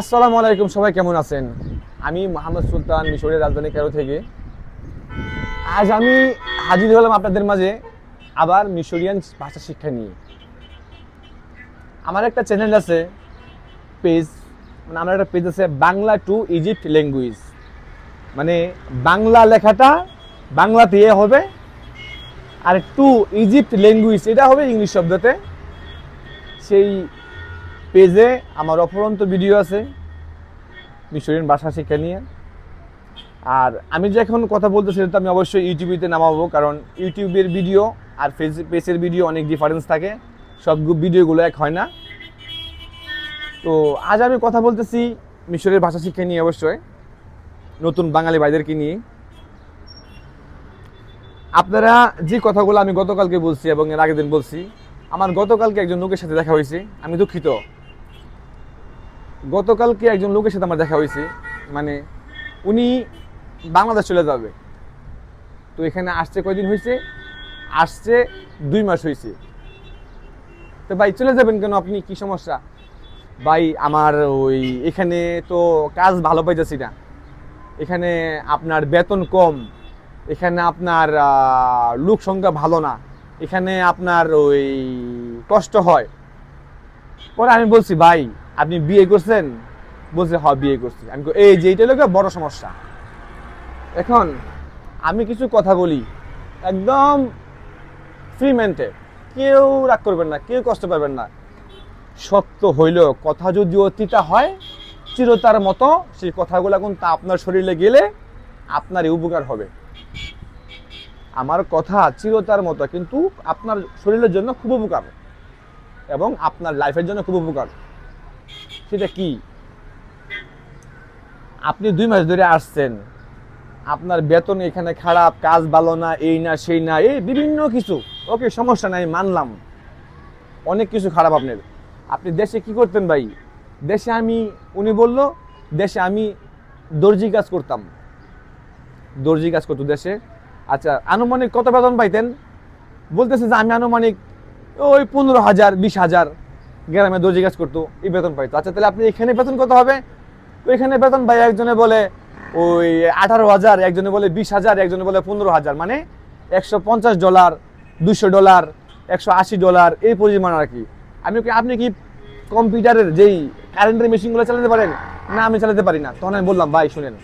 আসসালামু আলাইকুম, সবাই কেমন আছেন? আমি মোহাম্মদ সুলতান, মিশরের রাজধানী ক্যারো থেকে। আজ আমি হাজির হলাম আপনাদের মাঝে আবার মিশরিয়ান ভাষা শিক্ষা নিয়ে। আমার একটা চ্যানেল আছে, পেজ মানে আমার একটা পেজ আছে, বাংলা টু ইজিপ্ট ল্যাঙ্গুয়েজ। মানে বাংলা লেখাটা বাংলাতে হবে, আর টু ইজিপ্ট ল্যাঙ্গুয়েজ, এটা হবে ইংলিশ শব্দতে। সেই পেজে আমার অপরন্ত ভিডিও আছে, মিশরিয়ান ভাষা শিক্ষা নিয়ে। আর আমি যে এখন কথা বলতেছি সেটা তো আমি অবশ্যই ইউটিউবেতে নামাবো, কারণ ইউটিউবের ভিডিও আর ফেস পেজের ভিডিও অনেক ডিফারেন্স থাকে। সব ভিডিওগুলো এক হয় না। তো আজ আমি কথা বলতেছি মিশরের ভাষা শিক্ষা নিয়ে অবশ্যই, নতুন বাঙালি ভাইদেরকে নিয়ে। আপনারা যে কথাগুলো আমি গতকালকে বলছি এবং এর আগের দিন বলছি, আমার গতকালকে একজন লোকের সাথে দেখা হয়েছে, আমি দুঃখিত। গতকালকে একজন লোকের সাথে আমার দেখা হয়েছে। মানে উনি বাংলাদেশ চলে যাবে। তো এখানে আসছে কয়দিন হয়েছে? আসছে দুই মাস হয়েছে। তো ভাই, চলে যাবেন কেন? আপনি কি সমস্যা? ভাই, আমার ওই এখানে তো কাজ ভালো পাইতেছি না। এখানে আপনার বেতন কম। এখানে আপনার লোক সংখ্যা ভালো না। এখানে আপনার ওই কষ্ট হয়। পরে আমি বলছি, ভাই আপনি বিয়ে করছেন, বলছে, হ, বিয়ে করছি। আমি এই যে এইটা লোক বড় সমস্যা। এখন আমি কিছু কথা বলি, একদম ফ্রি মেন্টে কেউ রাগ করবেন না, কেউ কষ্ট পাবেন না। সত্য হইল, কথা যদি অতিটা হয়, চিরতার মতো সেই কথাগুলো এখন তা আপনার শরীরে গেলে আপনারই উপকার হবে। আমার কথা চিরতার মতো, কিন্তু আপনার শরীরের জন্য খুব উপকার এবং আপনার লাইফের জন্য খুব উপকার। সেটা কি? আপনি দুই মাস ধরে আসছেন। আপনার বেতন এখানে খারাপ, কাজ ভালো না, এই না, সেই না, এই বিভিন্ন কিছু। ওকে, সমস্যা নাই, মানলাম। অনেক কিছু খারাপ আপনার। আপনি দেশে কি করতেন ভাই? দেশে আমি, উনি বলল, দেশে আমি দর্জি কাজ করতাম। দর্জি কাজ করতো দেশে। আচ্ছা আনুমানিক কত বেতন পাইতেন? বলতেছে যে আমি আনুমানিক ওই পনেরো হাজার, বিশ হাজার। গ্রামে দর্জি কাজ করতো, এই বেতন পাইতো। আচ্ছা তাহলে আপনি এখানে বেতন কত হবে? তো এখানে বেতন ভাই একজনে বলে, ওই আঠারো হাজার, একজনে বলে বিশ হাজার, একজনে বলে পনেরো হাজার। মানে একশো পঞ্চাশ ডলার দুশো ডলার, একশো আশি ডলার, এই পরিমাণ আর কি। আমি আপনি কি কম্পিউটারের যেই কারেন্টের মেশিনগুলো চালাতে পারেন? না, আমি চালাতে পারি না। তখন আমি বললাম, ভাই, শুনেন,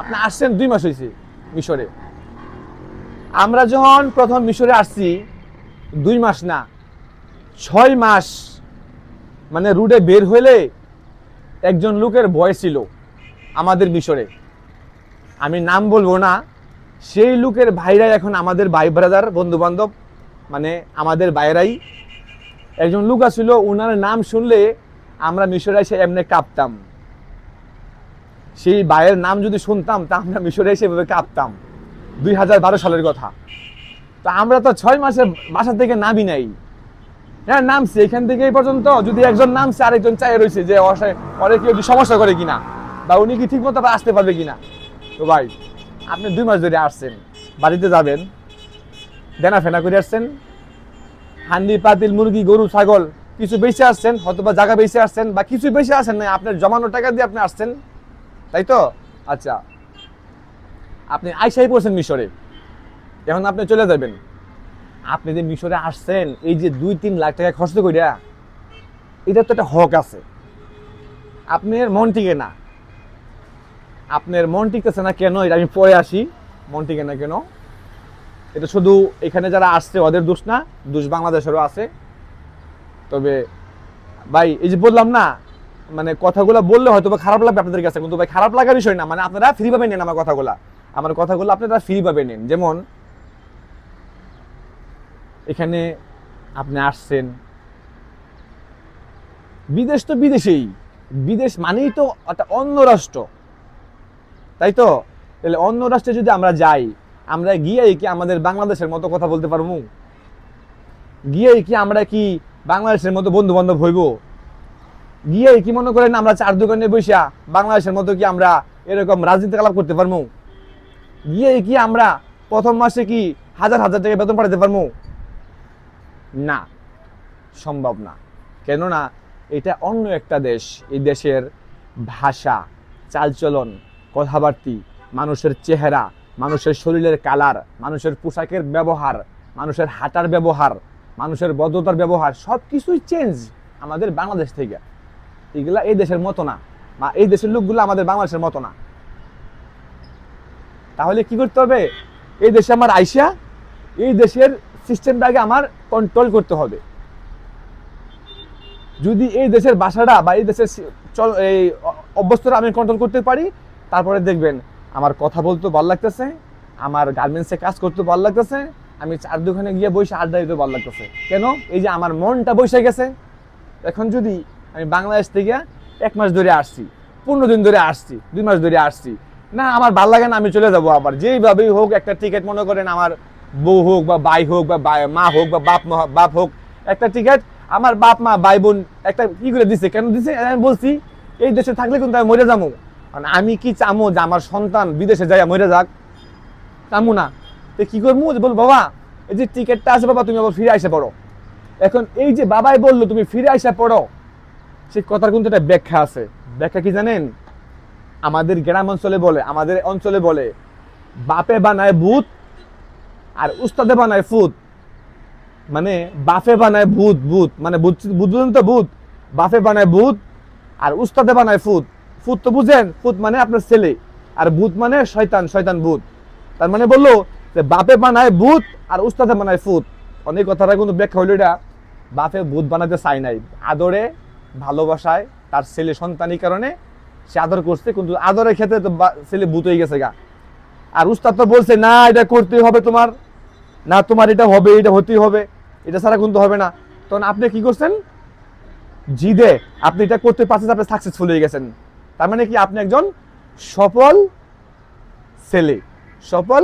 আপনি আসছেন দুই মাস হয়েছে মিশরে। আমরা যখন প্রথম মিশরে আসছি, দুই মাস না, ছয় মাস মানে রুটে বের হইলে একজন লোকের ভয় ছিল আমাদের মিশরে। আমি নাম বলব না, সেই লোকের ভাইরাই এখন আমাদের ভাই ব্রাদার বন্ধু বান্ধব মানে আমাদের বাইরাই একজন লোক আছিল ওনার নাম শুনলে আমরা মিশরে এসে এমনি কাঁপতাম। সেই ভাইয়ের নাম যদি শুনতাম, তা আমরা মিশরে এসে এভাবে কাঁপতাম। দুই হাজার বারো সালের কথা। তো আমরা তো ছয় মাসে বাসা থেকে নামি নাই। হ্যাঁ নামছে, এখান থেকে এই পর্যন্ত। যদি একজন নামছে, আরেকজন চাই রয়েছে যে অনেক কেউ সমস্যা করে কিনা, বা উনি কি ঠিক মতো আসতে পারবে কিনা। তো ভাই, আপনি দুই মাস ধরে আসছেন, বাড়িতে যাবেন, দেনা ফেনা করে আসছেন, হান্ডি, পাতিল, মুরগি, গরু, ছাগল, কিছু বেশি আসছেন হয়তো বা জায়গা বেশি আসছেন, বা কিছু বেশি আসেন না আপনার জমানো টাকা দিয়ে আপনি আসছেন, তাই তো? আচ্ছা আপনি আইসাই পড়ছেন মিশরে, এখন আপনি চলে যাবেন। আপনি যে মিশরে আসছেন, এই যে দুই তিন লাখ টাকা খরচ করিয়া এটা তো একটা হক আছে। আপনার মন টিকে না। আপনার মন টিকতেছে না কেন? এটা আমি পরে আসি। মন টিকে না কেন? এটা শুধু এখানে যারা আসছে, ওদের দোষ না, দোষ বাংলাদেশেরও আছে। তবে, ভাই, এই যে বললাম না মানে কথাগুলো বললে হয়তো বা খারাপ লাগবে আপনাদের কাছে, কিন্তু ভাই, খারাপ লাগার বিষয় না। মানে আপনারা ফ্রি ভাবে নেন আমার কথাগুলা। আমার কথাগুলো আপনারা ফ্রি ভাবে নেন। যেমন এখানে আপনি আসছেন। বিদেশ তো বিদেশেই। বিদেশ মানেই তো একটা অন্য রাষ্ট্র। তাই তো? তাহলে অন্য রাষ্ট্রে যদি আমরা যাই, আমরা গিয়ে কি আমাদের বাংলাদেশের মতো কথা বলতে পারব? গিয়ে কি আমরা কি বাংলাদেশের মতো বন্ধু বান্ধব হইব? গিয়ে কি মনে করেন আমরা চার দোকানে বসিয়া বাংলাদেশের মতো কি আমরা এরকম রাজনীতি আলাপ করতে পারব? গিয়ে কি আমরা প্রথম মাসে কি হাজার হাজার টাকা বেতন পাঠাতে পারব? না, সম্ভব না। কেননা এটা অন্য একটা দেশ, এই দেশের ভাষা, চালচলন, কথাবার্তি, মানুষের চেহারা, মানুষের শরীরের কালার, মানুষের পোশাকের ব্যবহার, মানুষের হাঁটার ব্যবহার, মানুষের বদ্ধতার ব্যবহার সব কিছুই চেঞ্জ আমাদের বাংলাদেশ থেকে। এগুলা এই দেশের মতো না, বা এই দেশের লোকগুলো আমাদের বাংলাদেশের মতো না। তাহলে কি করতে হবে? এই দেশে আমার আইসা, এই দেশের সিস্টেমটাকে আমার কন্ট্রোল করতে হবে। যদি এই দেশের বাসাটা বা এই দেশের চল এই অ- অভ্যস্তরা আমি কন্ট্রোল করতে পারি, তারপরে দেখবেন আমার কথা বলতে ভালো লাগতেছে, আমার গার্মেন্টসে কাজ করতে ভালো লাগতেছে, আমি চার দোকানে গিয়ে বসে আড্ডা দিতে ভালো লাগতেছে। কেন? এই যে আমার মনটা বসে গেছে। এখন যদি আমি বাংলাদেশ থেকে এক মাস ধরে আসছি, পনেরো দিন ধরে আসছি, দুই মাস ধরে আসছি, না আমার ভালো লাগে না আমি চলে যাব আবার। যেইভাবেই হোক একটা টিকিট মনে করেন আমার বউ হোক বা ভাই হোক বা মা হোক বা বাপ মা- বাপ হোক, একটা টিকিট আমার বাপ, মা, ভাই, বোন একটা কি করে দিছে। কেন দিছে? আমি বলছি, এই দেশে থাকলে কিন্তু আমি মরে যাব। কারণ আমি কি চামো যে আমার সন্তান বিদেশে যাই মরে যাক? চামু না। তো কি করব? যে বল বাবা, এই যে টিকিটটা আছে, বাবা, তুমি আবার ফিরে আসে পড়ো। এখন এই যে বাবাই বলল, তুমি ফিরে আসা পড়ো। সেই কথার কিন্তু একটা ব্যাখ্যা আছে। ব্যাখ্যা কি জানেন? আমাদের গ্রাম অঞ্চলে বলে, আমাদের অঞ্চলে বলে, বাপে বানায় ভূত আর উস্তাদে বানায় ফুত মানে বাফে বানায় ভূত ভূত। মানে ভূত বুঝেন তো ভূত? বাফে বানায় ভূত আর উস্তাদে বানায় ফুত ফুত তো বুঝেন ফুত মানে আপনার ছেলে। আর ভূত মানে শয়তান শয়তান ভূত। তার মানে বলল যে বাপে বানায় ভূত আর উস্তাদে বানায় ফুত অনেক কথাটা কিন্তু ব্যাখ্যা হইল এটা। বাপে ভূত বানাতে চাই নাই। আদরে ভালোবাসায় তার ছেলে সন্তানের কারণে সে আদর করছে, কিন্তু আদরের ক্ষেত্রে তো ছেলে ভূত হয়ে গেছে গা। আর উস্তাদ তো বলছে, না, এটা করতেই হবে তোমার। না, তোমার এটা হবে, এটা হতেই হবে, এটা ছাড়া কিন্তু হবে না। তখন আপনি কি করছেন? জিদে, আপনি এটা করতে পারছেন, আপনি সাকসেসফুল হয়ে গেছেন। তার মানে কি, আপনি একজন সফল ছেলে, সফল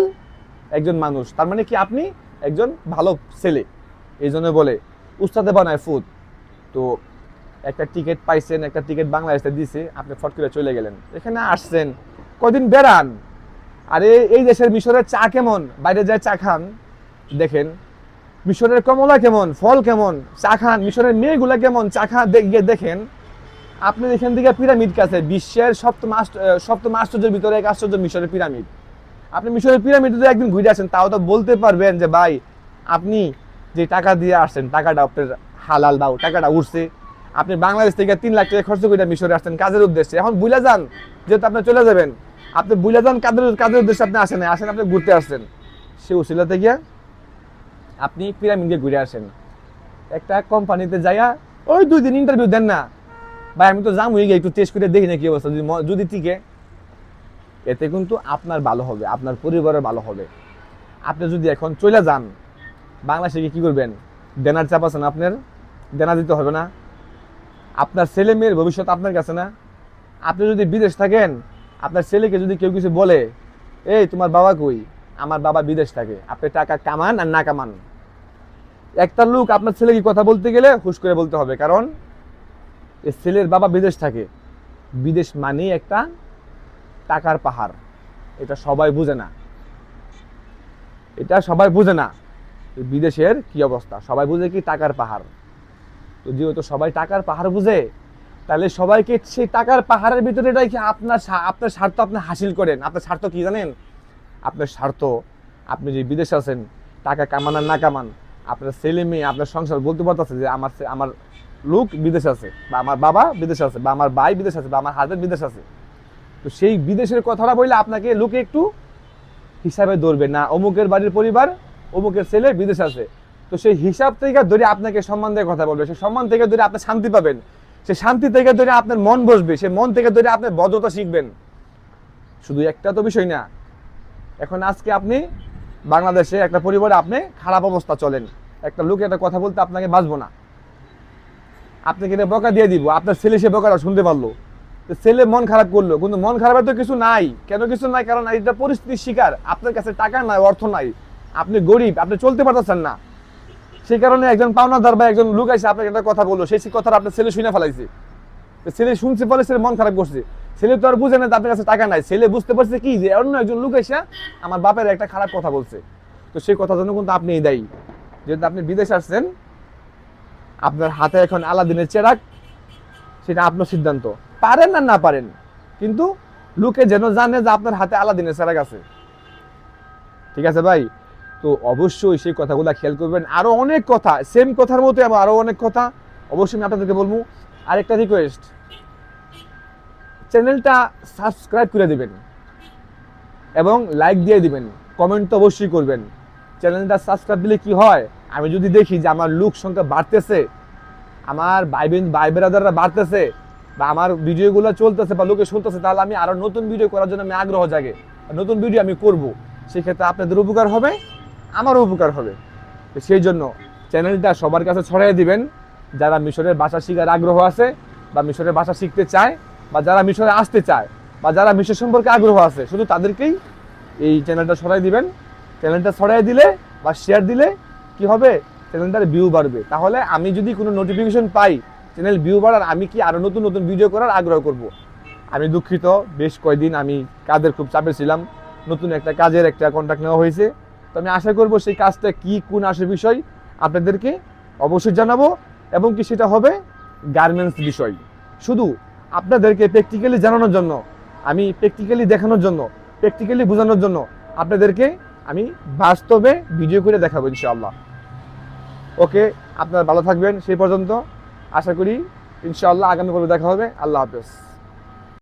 একজন মানুষ। তার মানে কি, আপনি একজন ভালো ছেলে। এই জন্য বলে, উস্তাদে বানায় ফুড তো একটা টিকিট পাইছেন, একটা টিকিট বাংলাদেশে দিছে, আপনি ফট করে চলে গেলেন। এখানে আসছেন, কদিন বেড়ান? আরে, এই দেশের মিশরের চা কেমন? বাইরে যায় চা খান। দেখেন, মিশরের কমলা কেমন, ফল কেমন, চা খান, মিশরের মেয়েগুলা কেমন, চা দে- গিয়ে দেখেন, আপনি এখান থেকে পিরামিড কাছে, বিশ্বের সপ্তম সপ্তম আশ্চর্যের ভিতরে এক আশ্চর্য মিশরের পিরামিড। আপনি মিশরের পিরামিড যদি একদিন ঘুরে আসেন, তাও তো বলতে পারবেন যে, ভাই, আপনি যে টাকা দিয়ে আসছেন, টাকাটা আপনার হালাল দাও টাকাটা উঠছে আপনি বাংলাদেশ থেকে তিন লাখ টাকা খরচ করে মিশরে আসছেন, কাজের উদ্দেশ্যে। এখন বুঝলে যান, যেহেতু আপনি চলে যাবেন। আপনি বুঝলে যান, কাজের কাজের উদ্দেশ্যে আপনি আসেন আসেন আপনি ঘুরতে আসছেন। সে উসিলাতে গিয়া আপনি পিরামিডে ঘুরে আসেন। একটা কোম্পানিতে যাইয়া, ওই দুই দিন ইন্টারভিউ দেন না। ভাই, আমি তো যাম হয়ে গিয়ে একটু টেস্ট করে দেখি না কি অবস্থা। যদি টিকে, এতে কিন্তু আপনার ভালো হবে, আপনার পরিবারের ভালো হবে। আপনি যদি এখন চলে যান, বাংলাদেশে কি করবেন? দেনার চাপ আছে না আপনার দেনা দিতে হবে না। আপনার ছেলে মেয়ের ভবিষ্যৎ আপনার কাছে না। আপনি যদি বিদেশ থাকেন, আপনার ছেলেকে যদি কেউ কিছু বলে, এই, তোমার বাবা কই? আমার বাবা বিদেশ থাকে। আপনি টাকা কামান আর না কামান। একটা লোক আপনার ছেলেকে কথা বলতে গেলে হুশ করে বলতে হবে, কারণ এই ছেলের বাবা বিদেশ থাকে। বিদেশ মানেই একটা টাকার পাহাড়। এটা সবাই বুঝে না। এটা সবাই বুঝে না বিদেশের কি অবস্থা। সবাই বুঝে কি টাকার পাহাড়। তো যেহেতু সবাই টাকার পাহাড় বুঝে, তাহলে সবাইকে সেই টাকার পাহাড়ের ভিতরে রেখে আপনার আপনার স্বার্থ আপনি হাসিল করেন? আপনার স্বার্থ কি জানেন? আপনার স্বার্থ, আপনি যে বিদেশে আছেন, টাকা কামান আর না কামান আপনার ছেলে মেয়ে, আপনার সংসার বলতে পারতেছে যে আমার আমার লোক বিদেশে আছে, বা আমার বাবা বিদেশে আছে, বা আমার ভাই বিদেশে আছে, বা আমার হাজবেন্ড বিদেশে আছে। তো সেই বিদেশের কথাটা বললে আপনাকে লোকে একটু হিসাবে ধরবে না, অমুকের বাড়ির পরিবার, অমুকের ছেলে বিদেশে আছে। তো সেই হিসাব থেকে ধরে আপনাকে সম্মান দিয়ে কথা বলবে, সেই সম্মান থেকে ধরে আপনি শান্তি পাবেন সে শান্তি থেকে ধরে আপনার মন বসবে সে মন থেকে ধরে আপনি বদ্ধতা শিখবেন। শুধু একটা তো বিষয় না, এখন আজকে আপনি বাংলাদেশে একটা পরিবারে আপনি খারাপ অবস্থা চলেন। একটা লোক একটা কথা বলতে আপনাকে বাঁচবো না। আপনাকে এটা বকা দিয়ে দিব। আপনার ছেলে সে বকাটা শুনতে পারল। ছেলে মন খারাপ করল। কিন্তু মন খারাপের তো কিছু নাই। কেন কিছু নাই? কারণ এটা পরিস্থিতির শিকার, আপনার কাছে টাকা নাই, অর্থ নাই। আপনি গরিব, আপনি চলতে পারতেছেন না। সেই কারণে একজন পাওনাদার বা একজন লোক আছে আপনাকে একটা কথা বলল। সেই কথাটা আপনার ছেলে শুনে ফেলাইছে। ছেলে শুনছে ফলে ছেলে মন খারাপ করছে। ছেলে তো আর বুঝে না আপনার কাছে টাকা নাই। ছেলে বুঝতে পারছে কি যে অন্য একজন লোক এসে আমার বাপের একটা খারাপ কথা বলছে। তো সেই কথার জন্য কিন্তু আপনি দায়ী। যেহেতু আপনি বিদেশ আসছেন, আপনার হাতে এখন আলাদিনের চেরাক, সেটা আপনার সিদ্ধান্ত। পারেন না না পারেন, কিন্তু লোকে যেন জানে যে আপনার হাতে আলাদিনের চেরাক আছে। ঠিক আছে ভাই? তো অবশ্যই সেই কথাগুলো খেয়াল করবেন। আরও অনেক কথা সেম কথার মতো আমার আরও অনেক কথা। অবশ্যই আমি আপনাদেরকে বলব, আরেকটা রিকোয়েস্ট চ্যানেলটা সাবস্ক্রাইব করে দিবেন এবং লাইক দিয়ে দিবেন, কমেন্ট তো অবশ্যই করবেন। চ্যানেলটা সাবস্ক্রাইব দিলে কি হয়? আমি যদি দেখি যে আমার লোক সংখ্যা বাড়তেছে, আমার ভাই ভাই বেরাদাররা বাড়তেছে, বা আমার ভিডিওগুলো চলতেছে বা লোকে শুনতেছে, তাহলে আমি আরও নতুন ভিডিও করার জন্য আমি আগ্রহ জাগে। নতুন ভিডিও আমি করব। সেক্ষেত্রে আপনাদের উপকার হবে, আমারও উপকার হবে। সেই জন্য চ্যানেলটা সবার কাছে ছড়িয়ে দিবেন। যারা মিশরের ভাষা শেখার আগ্রহ আছে বা মিশরের ভাষা শিখতে চায় বা যারা মিশরে আসতে চায় বা যারা মিশর সম্পর্কে আগ্রহ আছে, শুধু তাদেরকেই এই চ্যানেলটা ছড়াই দিবেন। চ্যানেলটা ছড়াই দিলে বা শেয়ার দিলে কি হবে? চ্যানেলটার ভিউ বাড়বে। তাহলে আমি যদি কোনো নোটিফিকেশন পাই চ্যানেল ভিউ বাড়ার, আমি কি আরও নতুন নতুন ভিডিও করার আগ্রহ করব? আমি দুঃখিত, বেশ কয়দিন আমি কাজের খুব চাপে ছিলাম। নতুন একটা কাজের একটা কন্ট্যাক্ট নেওয়া হয়েছে। তো আমি আশা করব সেই কাজটা কি, কোন আসে বিষয় আপনাদেরকে অবশ্যই জানাব। এবং কি সেটা হবে? গার্মেন্টস বিষয়। শুধু আপনাদেরকে প্র্যাকটিক্যালি জানানোর জন্য, আমি প্র্যাকটিক্যালি দেখানোর জন্য প্র্যাকটিক্যালি বোঝানোর জন্য আপনাদেরকে আমি বাস্তবে ভিডিও করে দেখাবো ইনশাআল্লাহ। ওকে, আপনারা ভালো থাকবেন, সেই পর্যন্ত আশা করি ইনশাআল্লাহ আগামী পর্বে দেখা হবে। আল্লাহ হাফেজ।